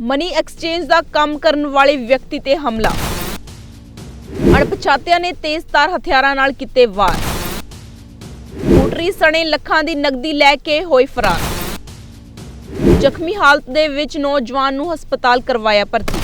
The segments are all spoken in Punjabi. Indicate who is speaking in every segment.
Speaker 1: ਮਨੀ ਐਕਸਚੇਂਜ ਦਾ ਕੰਮ ਕਰਨ ਵਾਲੇ ਵਿਅਕਤੀ ਤੇ ਹਮਲਾ। ਅਣਪਛਾਤਿਆਂ ਨੇ ਤੇਜ਼ਧਾਰ ਹਥਿਆਰਾਂ ਨਾਲ ਕੀਤੇ ਵਾਰ। ਸਕੂਟਰੀ ਸਣੇ ਲੱਖਾਂ ਦੀ ਨਕਦੀ ਲੈ ਕੇ ਹੋਏ ਫਰਾਰ। ਜ਼ਖਮੀ ਹਾਲਤ ਦੇ ਵਿੱਚ ਨੌਜਵਾਨ ਨੂੰ ਹਸਪਤਾਲ ਕਰਵਾਇਆ ਭਰਤੀ।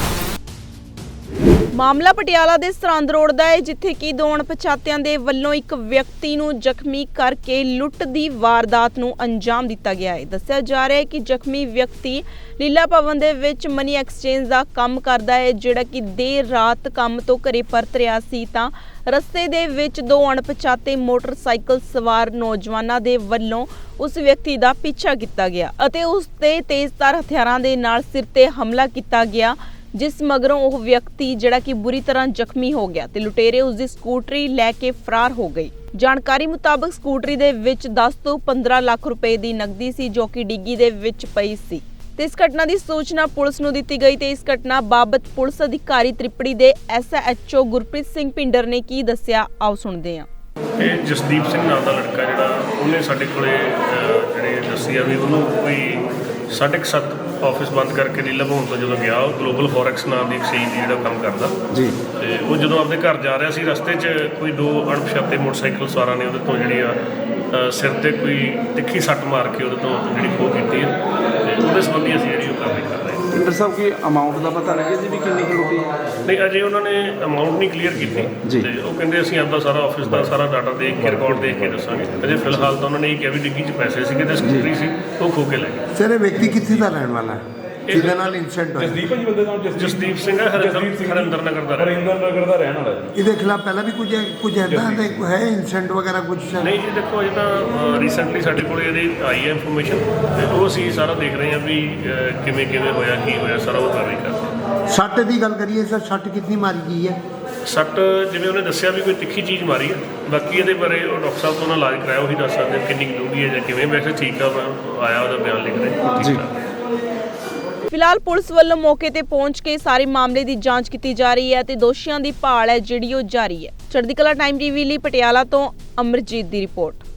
Speaker 1: ਮਾਮਲਾ ਪਟਿਆਲਾ ਦੇ ਸਰਹੰਦ ਰੋਡ ਦਾ ਹੈ, ਜਿੱਥੇ ਕਿ ਦੋ ਅਣਪਛਾਤਿਆਂ ਦੇ ਵੱਲੋਂ ਇੱਕ ਵਿਅਕਤੀ ਨੂੰ ਜ਼ਖਮੀ ਕਰਕੇ ਲੁੱਟ ਦੀ ਵਾਰਦਾਤ ਨੂੰ ਅੰਜਾਮ ਦਿੱਤਾ ਗਿਆ ਹੈ। ਦੱਸਿਆ ਜਾ ਰਿਹਾ ਹੈ ਕਿ ਜ਼ਖਮੀ ਵਿਅਕਤੀ ਲੀਲਾ ਭਵਨ ਦੇ ਵਿੱਚ ਮਨੀ ਐਕਸਚੇਂਜ ਦਾ ਕੰਮ ਕਰਦਾ ਹੈ, ਜਿਹੜਾ ਕਿ ਦੇਰ ਰਾਤ ਕੰਮ ਤੋਂ ਘਰੇ ਪਰਤ ਰਿਹਾ ਸੀ। ਤਾਂ ਰਸਤੇ ਦੇ ਵਿੱਚ ਦੋ ਅਣਪਛਾਤੇ ਮੋਟਰਸਾਈਕਲ ਸਵਾਰ ਨੌਜਵਾਨਾਂ ਦੇ ਵੱਲੋਂ ਉਸ ਵਿਅਕਤੀ ਦਾ ਪਿੱਛਾ ਕੀਤਾ ਗਿਆ ਅਤੇ ਉਸ ਤੇ ਤੇਜ਼ਧਾਰ ਹਥਿਆਰਾਂ ਦੇ ਨਾਲ ਸਿਰ ਤੇ ਹਮਲਾ ਕੀਤਾ ਗਿਆ। ਜਿਸ ਮਗਰੋਂ ਉਹ ਵਿਅਕਤੀ ਜਿਹੜਾ ਕਿ ਬੁਰੀ ਤਰ੍ਹਾਂ ਜ਼ਖਮੀ ਹੋ ਗਿਆ ਤੇ ਲੁਟੇਰੇ ਉਸ ਦੀ ਸਕੂਟਰੀ ਲੈ ਕੇ ਫਰਾਰ ਹੋ ਗਏ। ਜਾਣਕਾਰੀ ਮੁਤਾਬਕ ਸਕੂਟਰੀ ਦੇ ਵਿੱਚ 10 ਤੋਂ 15 ਲੱਖ ਰੁਪਏ ਦੀ ਨਕਦੀ ਸੀ ਜੋ ਕਿ ਡਿੱਗੀ ਦੇ ਵਿੱਚ ਪਈ ਸੀ। ਤੇ ਇਸ ਘਟਨਾ ਦੀ ਸੂਚਨਾ ਪੁਲਿਸ ਨੂੰ ਦਿੱਤੀ ਗਈ ਤੇ ਇਸ ਘਟਨਾ ਬਾਬਤ ਪੁਲਿਸ ਅਧਿਕਾਰੀ ਤ੍ਰਿਪੜੀ ਦੇ ਐਸਐਚਓ ਗੁਰਪ੍ਰੀਤ ਸਿੰਘ ਪਿੰਡਰ ਨੇ ਕੀ ਦੱਸਿਆ ਆਓ ਸੁਣਦੇ ਹਾਂ।
Speaker 2: ਇਹ ਜਸਦੀਪ ਸਿੰਘ ਨਾਮ ਦਾ ਲੜਕਾ ਜਿਹੜਾ ਉਹਨੇ ਸਾਡੇ ਕੋਲੇ ਅਹ, ਜਿਹੜੇ ਦੱਸੀ ਵੀ ਉਹਨੂੰ ਕੋਈ ਸਾਢੇ ਕੁ ਸੱਤ ਆਫਿਸ ਬੰਦ ਕਰਕੇ ਨੀਲਾ ਭਵਨ ਤੋਂ ਜਦੋਂ ਗਿਆ ਉਹ ਗਲੋਬਲ ਫੋਰੈਕਸ ਨਾਮ ਦੀ ਐਕਸਚੇਂਜ ਜਿਹੜਾ ਕੰਮ ਕਰਦਾ।
Speaker 3: ਜੀ।
Speaker 2: ਤੇ ਉਹ ਜਦੋਂ ਆਪਣੇ ਘਰ ਜਾ ਰਿਹਾ ਸੀ ਰਸਤੇ 'ਚ ਕੋਈ ਦੋ ਅਣਪਛਾਤੇ ਮੋਟਰਸਾਈਕਲ ਸਵਾਰਾਂ ਨੇ ਉਹਦੇ ਤੋਂ ਜਿਹੜੀ ਆ ਸਿਰ ਤੇ ਕੋਈ ਤਿੱਖੀ ਸੱਟ ਮਾਰ ਕੇ ਉਹਦੇ ਤੋਂ ਜਿਹੜੀ ਖੋਹ ਕੀਤੀ ਆ ਤੇ ਉਹਦੇ ਸੰਬੰਧੀ ਅਸੀਂ ਜਿਹੜੀ ਉਹ ਕਾਰਵਾਈ ਕਰ ਰਹੇ ਹਾਂ।
Speaker 3: ਇੰਦਰ ਸਾਹਿਬ ਕੀ ਅਮਾਉਂਟ ਦਾ ਪਤਾ ਲੱਗਿਆ ਜੀ ਵੀ ਕਿੰਨੀ ਕੁ ਲੁੱਟੀ ਹੈ
Speaker 2: ਨਹੀਂ ਅਜੇ ਉਹਨਾਂ ਨੇ ਅਮਾਉਂਟ ਨਹੀਂ ਕਲੀਅਰ ਕੀਤੀ।
Speaker 3: ਜੀ।
Speaker 2: ਤੇ ਉਹ ਕਹਿੰਦੇ ਅਸੀਂ ਆਪਦਾ ਸਾਰਾ ਆਫਿਸ ਦਾ ਸਾਰਾ ਡਾਟਾ ਦੇਖ ਕੇ ਰਿਕਾਰਡ ਦੇਖ ਕੇ ਦੱਸਾਂਗੇ। ਅਜੇ ਫਿਲਹਾਲ ਤਾਂ ਉਹਨਾਂ ਨੇ ਇਹ ਕਿਹਾ ਵੀ ਡਿੱਗੀ 'ਚ ਪੈਸੇ ਸੀਗੇ ਤੇ ਸਕੂਟਰੀ ਸੀ ਉਹ ਖੋ ਕੇ ਲੈ ਗਏ।
Speaker 4: ਸਰ ਇਹ ਵਿਅਕਤੀ ਕਿੱਥੇ ਦਾ ਰਹਿਣ ਵਾਲਾ ਹੈ? ਜਿਹਦੇ ਨਾਲ ਇਨਸੀਡੈਂਟ ਹੋਇਆ।
Speaker 5: ਜਸਦੀਪ ਜੀ ਬੰਦੇ ਦਾ ਨਾਮ ਜਸਦੀਪ
Speaker 2: ਸਿੰਘ ਹੈ ਹਰਿੰਦਰ
Speaker 5: ਜਸਦੀਪ ਸਿੰਘ
Speaker 2: ਹਰਿੰਦਰ ਨਗਰ ਦਾ
Speaker 5: ਹਰਿੰਦਰ ਨਗਰ ਦਾ ਰਹਿਣ ਵਾਲਾ ਜੀ।
Speaker 4: ਇਹਦੇ ਖਿਲਾਫ ਪਹਿਲਾਂ ਵੀ ਕੁਝ ਕੁਝ ਐਦਾਂ ਦੇ ਹੈ ਇਨਸੀਡੈਂਟ ਵਗੈਰਾ ਕੁਝ
Speaker 2: ਨਹੀਂ ਜੀ ਦੇਖੋ ਇਹ ਤਾਂ ਰੀਸੈਂਟਲੀ ਸਾਡੇ ਕੋਲ ਇਹਦੀ ਆਈ ਹੈ ਇਨਫੋਰਮੇਸ਼ਨ ਤੇ ਉਹ ਅਸੀਂ ਸਾਰਾ ਦੇਖ ਰਹੇ ਹਾਂ ਵੀ ਕਿਵੇਂ ਕਿਵੇਂ ਹੋਇਆ ਕੀ ਹੋਇਆ ਸਾਰਾ ਉਹ ਕਰ ਰਹੇ ਹਾਂ।
Speaker 4: ਸੱਟ ਦੀ ਗੱਲ ਕਰੀਏ ਸਰ ਸੱਟ ਕਿੰਨੀ ਮਾਰੀ ਗਈ ਹੈ?
Speaker 2: ਸੱਟ ਜਿਵੇਂ ਉਹਨੇ ਦੱਸਿਆ ਵੀ ਕੋਈ ਤਿੱਖੀ ਚੀਜ਼ ਮਾਰੀ ਹੈ ਬਾਕੀ ਇਹਦੇ ਬਾਰੇ ਉਹ ਡਾਕਟਰ ਸਾਹਿਬ ਤੋਂ ਉਹਨਾਂ ਇਲਾਜ ਕਰਾਇਆ ਉਹੀ ਦੱਸ ਸਕਦੇ ਕਿੰਨੀ ਕੁ ਡੂੰਘੀ ਹੈ ਜਾਂ ਕਿਵੇਂ ਵੈਸੇ ਠੀਕ ਆ ਆਇਆ ਉਹਦਾ ਬਿਆਨ ਲਿਖ ਰਿਹਾ
Speaker 3: ਜੀ।
Speaker 2: ਠੀਕ। ਆ
Speaker 1: ਫਿਲਹਾਲ ਪੁਲਿਸ ਵੱਲੋਂ ਮੌਕੇ ਤੇ ਪਹੁੰਚ ਕੇ ਸਾਰੇ ਮਾਮਲੇ ਦੀ ਜਾਂਚ ਕੀਤੀ ਜਾ ਰਹੀ ਹੈ ਤੇ ਦੋਸ਼ੀਆਂ ਦੀ ਭਾਲ ਹੈ ਜਿਹੜੀ ਉਹ ਜਾਰੀ ਹੈ। ਚੜ੍ਹਦੀ ਕਲਾ ਟਾਈਮ ਟੀਵੀ ਲਈ ਪਟਿਆਲਾ ਤੋਂ ਅਮਰਜੀਤ ਦੀ ਰਿਪੋਰਟ।